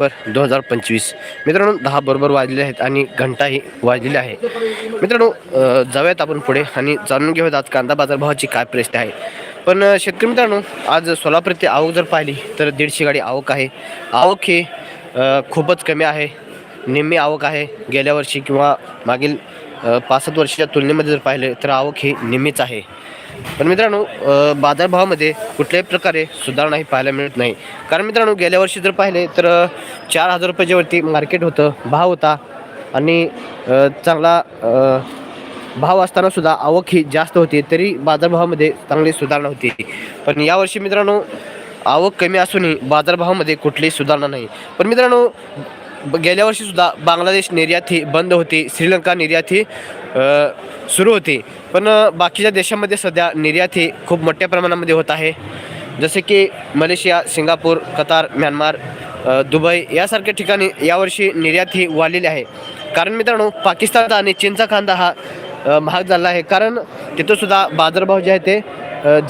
बर दोन हजार पंचवीस. मित्रांनो दहा बरोबर वाजलेले आहेत आणि घंटाही वाजलेली आहे. मित्रांनो जाऊयात आपण पुढे आणि जाणून घेऊयात आज कांदा बाजारभावाची काय परिस्थिती आहे. पण शेतकरी मित्रांनो आज सोलापूर ते आवक जर पाहिली तर दीडशे गाडी आवक आहे. आवक ही खूपच कमी आहे. निम्मी आवक आहे. गेल्या वर्षी किंवा मागील अ, पाच सात वर्षाच्या तुलनेमध्ये जर पाहिले तर आवक ही निम्मीच आहे. पण मित्रांनो बाजारभावामध्ये कुठल्याही प्रकारे सुधारणा ही पाहायला मिळत नाही. कारण मित्रांनो गेल्या वर्षी जर पाहिले तर चार हजार रुपयाच्या वरती मार्केट होतं भाव होता आणि चांगला भाव असताना सुद्धा आवक ही जास्त होती तरी बाजारभावामध्ये चांगली सुधारणा होती. पण यावर्षी मित्रांनो आवक कमी असूनही बाजारभावामध्ये कुठलीही सुधारणा नाही. पण मित्रांनो गेल्या वर्षीसुद्धा बांगलादेश निर्यात ही बंद होती श्रीलंका निर्यात ही सुरू होती. पण बाकीच्या देशामध्ये सध्या निर्यात ही खूप मोठ्या प्रमाणामध्ये होत आहे. जसे की Malaysia Singapore Qatar Myanmar Dubai यासारख्या ठिकाणी यावर्षी निर्यात ही वाढलेली आहे. कारण मित्रांनो पाकिस्तानचा आणि चीनचा कांदा हा महाग झाला आहे. कारण तिथंसुद्धा बाजारभाव जे आहे ते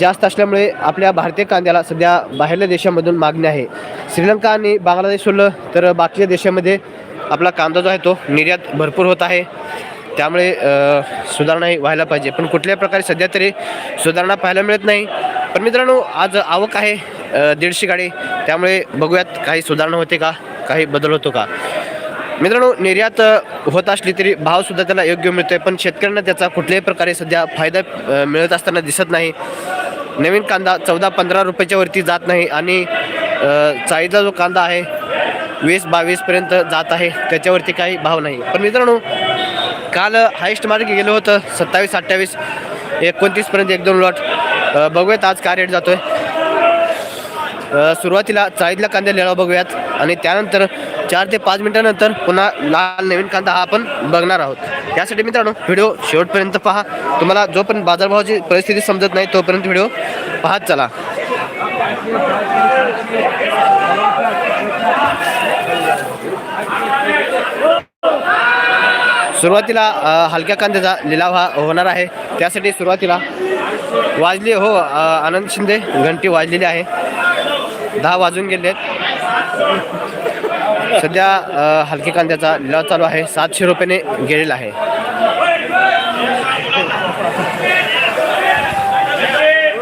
जास्त असल्यामुळे आपल्या भारतीय कांद्याला सध्या बाहेरल्या देशामधून मागणी आहे. श्रीलंका आणि बांगलादेश सोडलं तर बाकीच्या देशामध्ये आपला कांदा जो आहे तो निर्यात भरपूर होत आहे. त्यामुळे सुधारणाही व्हायला पाहिजे. पण कुठल्याही प्रकारे सध्या तरी सुधारणा पाहायला मिळत नाही. पण मित्रांनो आज आवक आहे दीडशे गाडी. त्यामुळे बघूयात काही सुधारणा होते का काही बदल होतो का? मित्रांनो निर्यात होत असली तरी भावसुद्धा त्याला योग्य मिळतोय पण शेतकऱ्यांना त्याचा कुठल्याही प्रकारे सध्या फायदा मिळत असताना दिसत नाही. नवीन कांदा चौदा पंधरा रुपयाच्या वरती जात नाही आणि चाळीचा जो कांदा आहे वीस बावीसपर्यंत जात आहे त्याच्यावरती काही भाव नाही. पण मित्रांनो काल हायस्ट मार्क गेलं होतं सत्तावीस अठ्ठावीस एकोणतीसपर्यंत एक दोन लॉट. बघूयात आज काय रेट जातो आहे सुरुवातीला चाळीतला कांदा लिळा बघूयात. आणि त्यानंतर चार ते पाच मिनिटानंतर पुन्हा लाल नवीन कांदा हा आपण बघणार आहोत. त्यासाठी मित्रांनो व्हिडिओ शेवटपर्यंत पहा. तुम्हाला जोपर्यंत बाजारभावाची परिस्थिती समजत नाही तोपर्यंत व्हिडिओ पाहत चला. सुरुवातीला हलक्या कांद्याचा लिलाव हा होणार आहे. त्यासाठी सुरुवातीला वाजली हो आनंद शिंदे घंटी वाजलेली आहे. दहा वाजून गेले आहेत सध्या हलके कांद्याचा लिलाव चालू आहे. सातशे रुपयाने गेलेला आहे.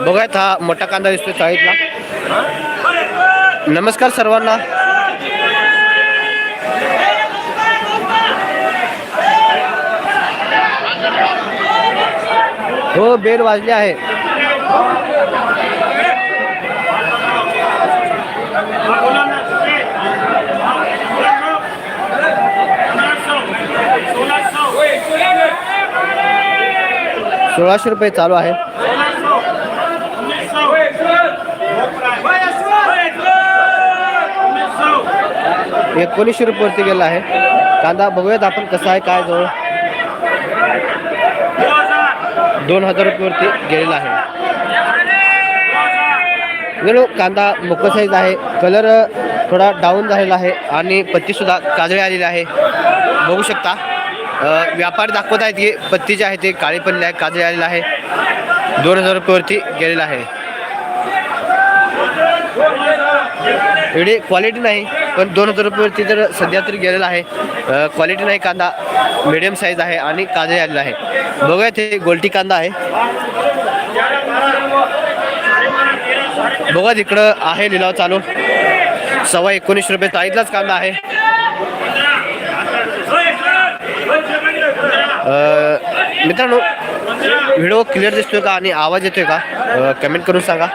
बघूयात हा मोठा कांदा दिसतोय चाळीतला. नमस्कार सर्वांना. हो बेल वाजली आहे. सोळाशे रुपये चालू आहे. एकोणीसशे रुपयावरती गेला आहे. कांदा बघूयात आपण कसा आहे काय जवळ दोन हजार रुपयावरती गेलेला आहे. गेलो कांदा मोकळ साईज आहे. कलर थोडा डाऊन झालेला आहे आणि पत्तीसुद्धा काजळी आलेली आहे. बघू शकता. व्यापार दाखवत आहेत की पत्ती जे आहे ते काळी पडले आहे काजळी आलेलं आहे. दोन हजार रुपयावरती गेलेला आहे. एवढी क्वालिटी नाही पण दोन हजार रुपयावरती तर सध्या तरी गेलेला आहे. क्वालिटी नाही कांदा मिडियम साईज आहे आणि काजळी आलेला आहे. बघूया ते गोलटी कांदा आहे. बघा तिकडं आहे लिलाव चालू. सव्वा एकोणीसशे रुपये चाळीतलाच कांदा आहे अ, मित्रांनो व्हिडिओ क्लिअर दिसतोय का आणि आवाज येतोय का? कमेंट करून सांगा.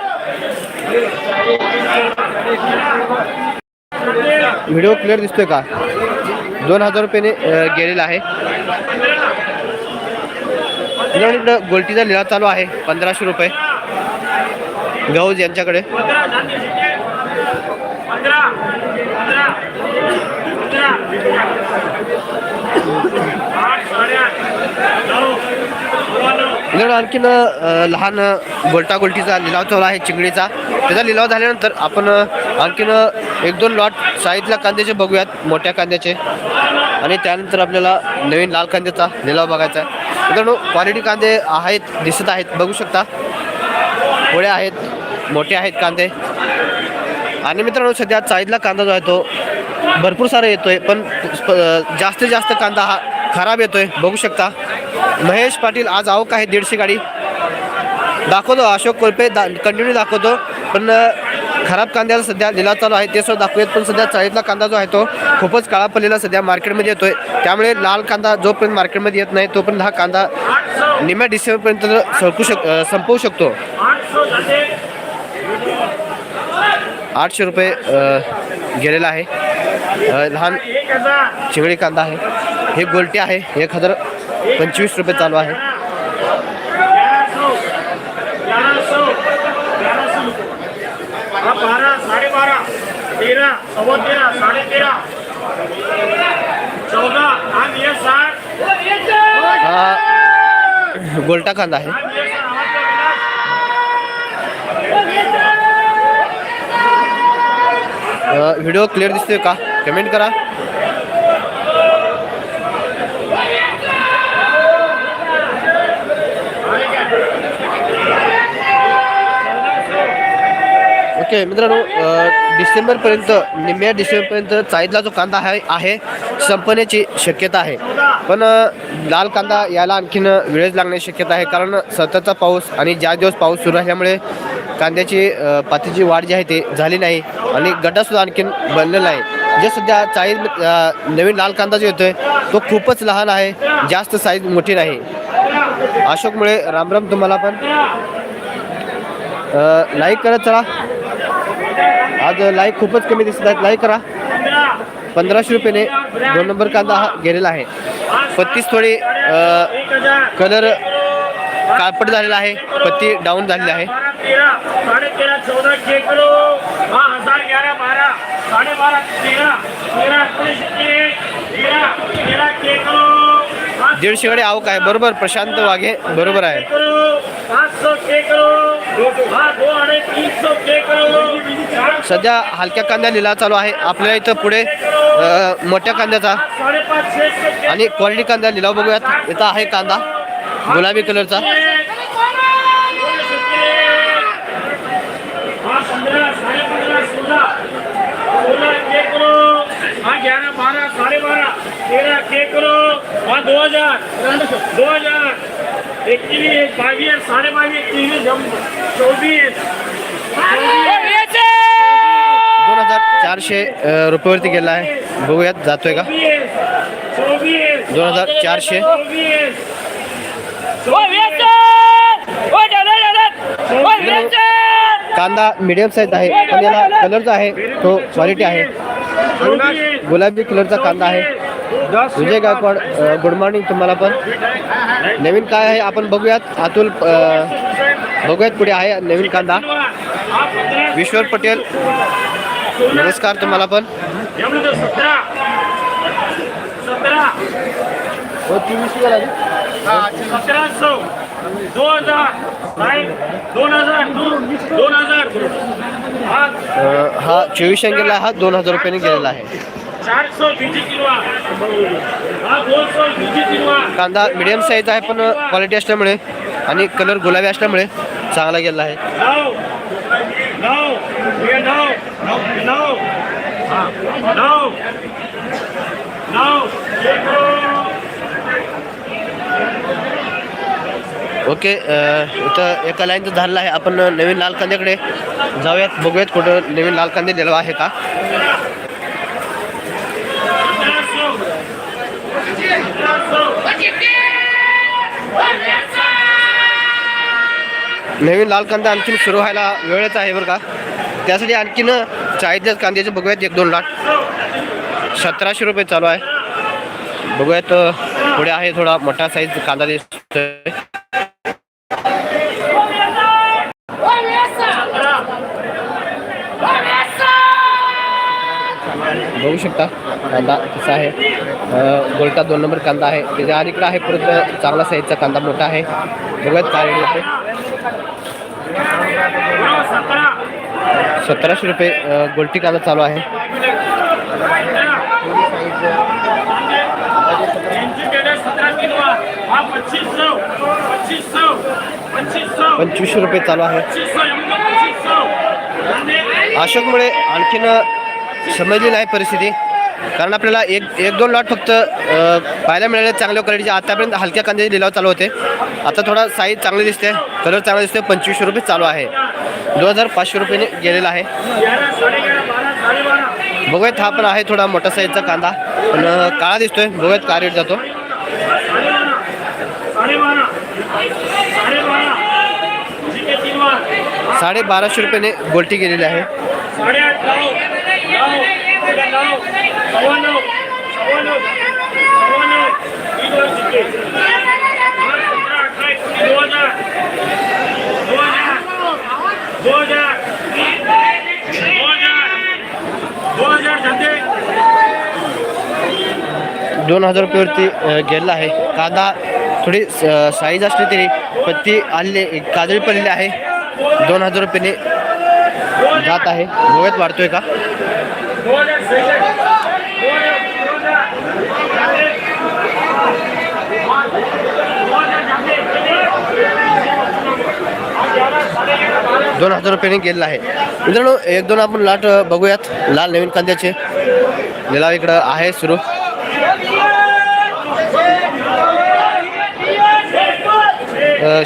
व्हिडिओ क्लिअर दिसतोय का? दोन हजार रुपयाने गेलेला आहे. मित्रांनो, इकडं गोलटीचा लिलाव चालू आहे. पंधराशे रुपये. गौज यांच्याकडे. मित्रांनो, आणखीन लहान गोलटागोलटीचा लिलाव चालू आहे चिंगडीचा. त्याचा लिलाव झाल्यानंतर आपण आणखीन एक दोन लॉट साईजला कांद्याचे बघूयात मोठ्या कांद्याचे. आणि त्यानंतर आपल्याला नवीन लाल कांद्याचा लिलाव बघायचा आहे. मित्रांनो क्वालिटी कांदे आहेत दिसत आहेत बघू शकता. पोळे आहेत मोठे आहेत कांदे. आणि मित्रांनो सध्या चाळीतला कांदा जो आहे तो भरपूर सारा येतोय पण जास्तीत जास्त कांदा हा खराब येतोय बघू शकता. महेश पाटील आज आवक आहे दीडशे गाडी. दाखवतो अशोक कोल्पे दा कंटिन्यू दाखवतो. पण खराब कांद्याला सध्या लिलाव चालू आहे ते सुद्धा दाखवूयात. पण सध्या चाळीतला कांदा जो आहे तो खूपच काळा पडलेला सध्या मार्केटमध्ये येतोय. त्यामुळे लाल कांदा जोपर्यंत मार्केटमध्ये येत नाही तोपर्यंत हा कांदा निम्या डिसेंबरपर्यंत सळकू शक संपवू शकतो. आठशे रुपये गेलेला आहे. लहान चिंगडी कांदा आहे. हे गोलटी आहे एक हजार पंचवीस रुपये चालू आहे. बारह साठ हा गोलटा कांदा आहे. व्हिडिओ क्लिअर दिसतोय का? कमेंट करा. ओके मित्रांनो डिसेंबरपर्यंत निम्म्या डिसेंबरपर्यंत चाळीतला जो कांदा आहे आहे संपण्याची शक्यता आहे. पण लाल कांदा याला आणखीन वेळच लागण्याची शक्यता आहे कारण सततचा पाऊस आणि ज्या दिवस पाऊस सुरू असल्यामुळे कांद्याची पातीची वाढ जी आहे ते झाली नाही आणि गड्डासुद्धा आणखीन बनलेला आहे जे सध्या चाळीस नवीन लाल कांदा जो येतोय तो खूपच लहान आहे जास्त साईज मोठी नाही. अशोकमुळे रामराम तुम्हाला पण लाईक करत चला. आज लाईक खूपच कमी दिसत आहेत. लाईक करा. पंधराशे रुपयाने दोन नंबर कांदा हा गेलेला आहे. पत्तीस थोडी कलर काळपट झालेला आहे. पत्ती डाऊन झालेली आहे. दीडशे कडे आवक आहे. बरोबर प्रशांत वाघे बरोबर आहे. सध्या हलक्या कांद्या लिला चालू आहे. आपल्याला इथं पुढे मोठ्या कांद्याचा आणि क्वालिटी कांदा लिलाव बघूयात. इथं आहे कांदा गुलाबी कलरचा. हाँ पंद्रह साढ़े पंद्रह सोलह सोलह ग्यारह बारह साढ़े बारह तेरह के करो हाँ दो हजार. दो हजार. इक्कीस बाईस साढ़े बाईस तेईस चौबीस. दोन हजार चारशे रुपयावरती गेला आहे. बघूयात जातोय का? दोन हजार चारशे. कांदा मिडियम साईज आहे. पण याला कलर जो आहे तो क्वालिटी आहे. गुलाबी कलरचा कांदा आहे. विजय गायकवाड गुड मॉर्निंग तुम्हाला पण. नवीन काय आहे? आपण बघूयात. अतुल बघूयात पुढे आहे नवीन कांदा. विश्वर पटेल नमस्कार तुम्हाला पण. दोन हजार दोन हजार हा हा चोवीस गेला हा दोन हजार रुपयाने गेलेला आहे. कांदा मिडियम साईज आहे पण क्वालिटी असल्यामुळे आणि कलर गुलाबी असल्यामुळे चांगला गेला आहे. हाँ, ओके इथं एका लाईनचं झालेलं आहे. आपण नवीन लाल कांद्याकडे जाऊयात बघूयात कुठं नवीन लाल कांदे दिलेला आहे का. नवीन लाल कांदा आणखीन सुरू व्हायला वेळच आहे बरं का. त्यासाठी आणखीन चाळीसच्या कांद्याचे बघूयात एक दोन लाट. सतराशे रुपये चालू आहे. बघूयात पुढे आहे थोडा मोठा साईज कांदा दिसतोय. बघू शकता कांदा कसा आहे. बोलता गोलटा दोन नंबर कांदा आहे. त्याच्या अलीकडे आहे परत चांगला साईजचा कांदा मोठा आहे. बघूयात काय सतराशे रुपये अ, गोलटी चालू आहे. पंचवीसशे रुपये चालू आहे. अशोकमुळे आणखीन समजली नाही परिस्थिती. कारण आपल्याला एक एक दोन लॉट फक्त पाहायला मिळाले चांगल्या क्वालिटीचे आतापर्यंत हलक्या कांद्याचे लिलाव चालू होते. आता थोडा साईज चांगली दिसते कलर चांगला दिसते पंचवीसशे रुपये चालू आहे. दोन हजार पाचशे रुपयाने गेलेला आहे. बघूयात हा पण आहे थोडा मोठा साईजचा कांदा. पण काळा दिसतोय. बघूयात का रेट जातो. साडे बाराशे रुपयेने गोल्टी गेलेली आहे. हजार हजार हजार हजार दोन हजार रुपयावरती गेलेला आहे. कांदा थोडी साईज असली तरी पण ती आलेली काजळी पडलेली आहे. दोन हजार रुपयाने जात आहे. गोव्यात वाढतोय का दो हजार सही है दो हजार दो हजार धंधे दो हजार धंधे ग्यारह साढ़े ग्यारह बारह दोन हजार रुपयाने गेलेला आहे. मित्रांनो एक दोन आपण लाट बघूयात. लाल नवीन कांद्याचे. लिलाव इकडं आहे सुरू.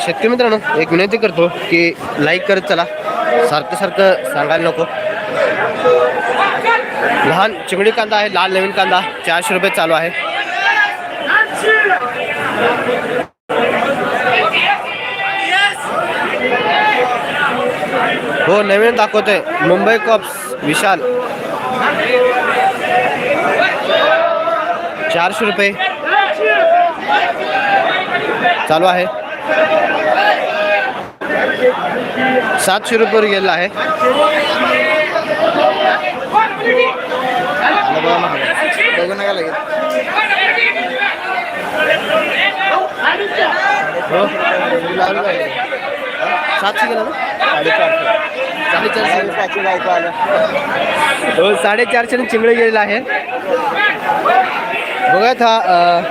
शेतकरी मित्रांनो एक विनंती करतो की लाईक करत चला. सारखं सारखं सांगायला नको. लहान चिंगडी कांदा आहे लाल नवीन कांदा. चारशे रुपये चालू आहे. हो नवीन दाखवतोय. मुंबई कॉप्स विशाल. चारशे रुपये. चालू आहे. सातशे रुपयेवर गेलेला आहे. हो. सातशे गेला ना? साडेचारशे. हो, साडेचारशे चिंगळे गेलेला आहे. बघत हा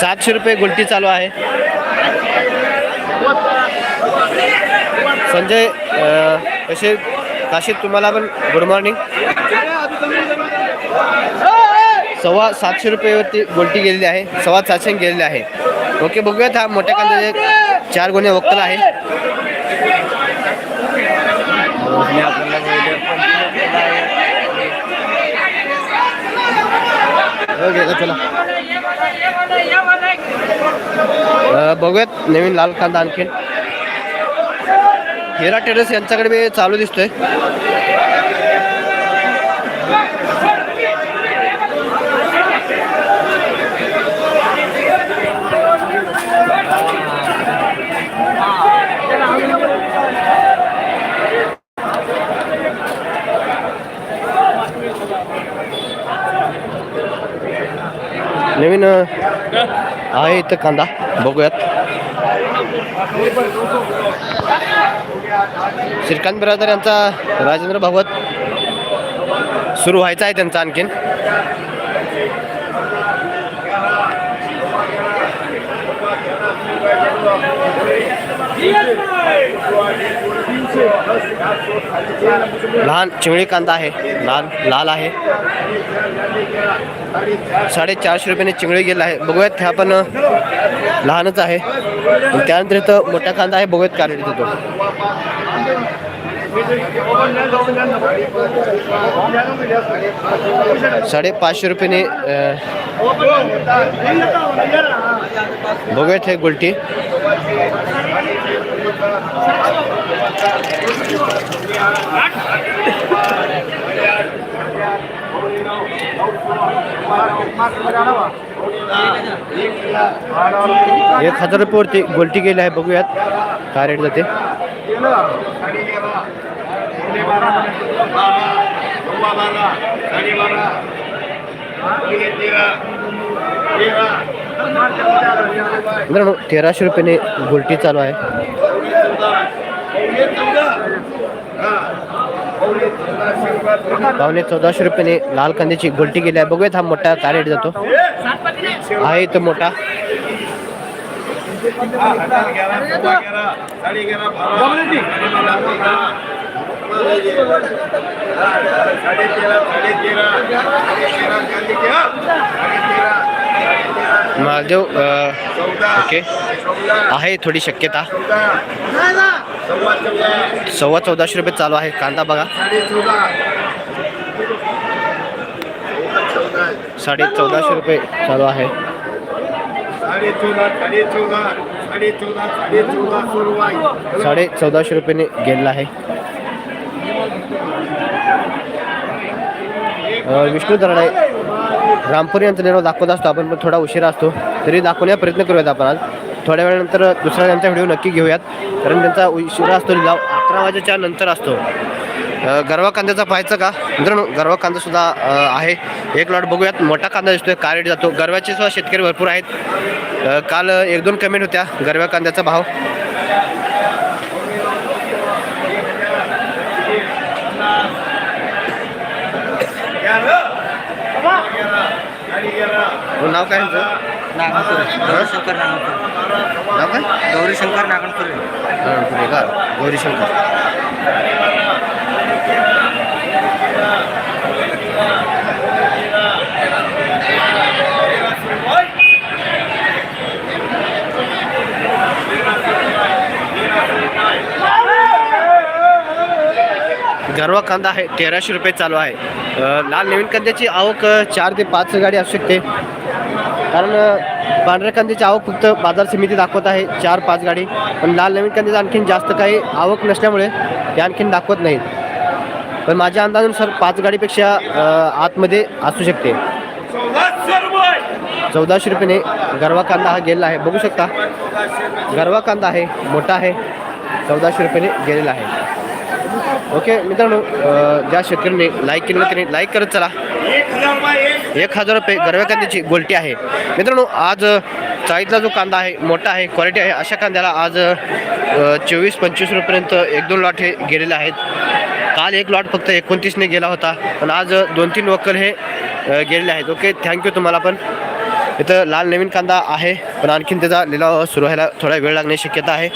सातशे रुपये गुलटी चालू आहे. संजय कसे काशीद तुम्हाला पण गुड मॉर्निंग सव्वा सातशे रुपयेवरती गोलटी गेलेली आहे. सव्वा सातशे गेलेली आहे. ओके बघूयात हा मोठ्या कांद्याचे चार गुन्हे वक्कल आहे चला. बघूयात नवीन लाल कांदा आणखीन. हिरा टेरेस यांच्याकडे मी चालू दिसतोय. नवीन आहे इथं कांदा. बघूयात. श्रीकांत बिराजदार यांचा राजेंद्र भागवत सुरू व्हायचा आहे त्यांचा आणखीन. लहान चिवळी कांदा आहे. लाल लाल आहे. साडेचारशे रुपयाने चिंगळी गेला आहे. बघूयात ह्या पण लहानच आहे. त्यानंतर इथं मोठा कांदा आहे. बघूयात का रेट देतो. साडेपाचशे रुपयाने बघूयात हे गुलटी। एक हज़ार रुपयावरती गोल्टी गेली आहे बघूयात काय रेट जाते? मित्रांनो तेराशे रुपयाने गोल्टी चालू आहे. पावणे चौदाशे रुपयाने लाल कांद्याची गोल्टी गेली आहे. बघूयात हा मोठा काय रेट जातो. आहे तो मोठा. साडे साडे तेरा साडे तेरा साडे तेरा महादेव ओके. आहे थोडी शक्यता. सव्वा चौदाशे रुपये चालू आहे. कांदा बघा. साडे चौदाशे रुपये चालू आहे साडे आहे. साडे चौदाशे रुपयाने गेलेला आहे. विष्णू दराडे रामपुरी यांचा निर्णय दाखवत असतो. आपण पण थोडा उशिरा असतो. तरी दाखवण्याचा प्रयत्न करूयात आपण आज. थोड्या वेळानंतर दुसरा त्यांचा व्हिडिओ नक्की घेऊयात. कारण त्यांचा उशिरा असतो. लाव अकरा वाजेच्या नंतर असतो. गरवा कांद्याचा पाहायचं का? मित्रांनो गरवा कांदासुद्धा आहे. एक लॉट बघूयात. मोठा कांदा दिसतोय. का रेट जातो? गरव्याचे सुद्धा शेतकरी भरपूर आहेत. काल एक दोन कमेंट होत्या. गरव्या कांद्याचा भाव हो, नाव काय यांचं? गौरीशंकर नागणपुरे नाव काय? गौरीशंकर नागणपुरे पुणे का? गौरी शंकर गरवा कांदा आहे तेराशे रुपये चालू आहे. अ, लाल नवीन कांद्याची आवक अ, चार ते पाच गाडी असू शकते. कारण पांढऱ्या कांद्याची आवक फक्त बाजार समिती दाखवत आहे चार पाच गाडी. पण लाल नवीन कांद्याचं आणखीन जास्त काही आवक नसल्यामुळे ते आणखीन दाखवत नाहीत. पण माझ्या अंदाजानुसार पाच गाडीपेक्षा आतमध्ये असू शकते. चौदाशे रुपयाने गरवा कांदा हा गेलेला आहे. बघू शकता गरवा कांदा आहे मोठा आहे चौदाशे रुपयाने गेलेला आहे. ओके मित्रांनो ज्या शेतकऱ्यांनी लाईक केलं त्यांनी लाईक करत चला. एक हजार रुपये गरव्या कांद्याची गोलटी आहे. मित्रांनो आज चाळीतला जो कांदा आहे मोठा आहे क्वालिटी आहे अशा कांद्याला आज चोवीस पंचवीस रुपयेपर्यंत एक दोन लॉट हे गेलेले आहेत. काल एक लॉट फक्त एकोणतीसने गेला होता. पण आज दोन तीन वक्कल हे गेलेले आहेत. ओके थँक्यू तुम्हाला पण. इथं लाल नवीन कांदा आहे पण आणखीन त्याचा लिलाव सुरू व्हायला थोडा वेळ लागण्याची शक्यता आहे.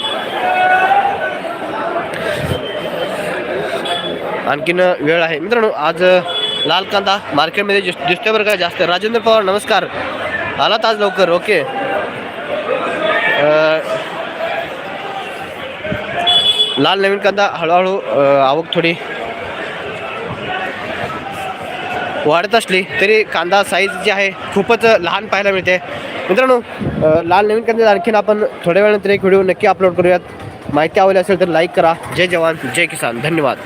आणखीन वेळ आहे. मित्रांनो आज लाल कांदा मार्केटमध्ये दिस- दिसतोय बरं का जास्त. राजेंद्र पवार नमस्कार. आलात आज लवकर ओके. लाल नवीन कांदा हळूहळू आवक थोडी वाढत असली तरी कांदा साईज जी आहे खूपच लहान पाहायला मिळते. मित्रांनो लाल नवीन कांदा आणखीन आपण थोड्या वेळानंतर एक व्हिडिओ नक्की अपलोड करूयात. माहिती आवडली असेल तर लाईक करा. जय जवान जय किसान. धन्यवाद.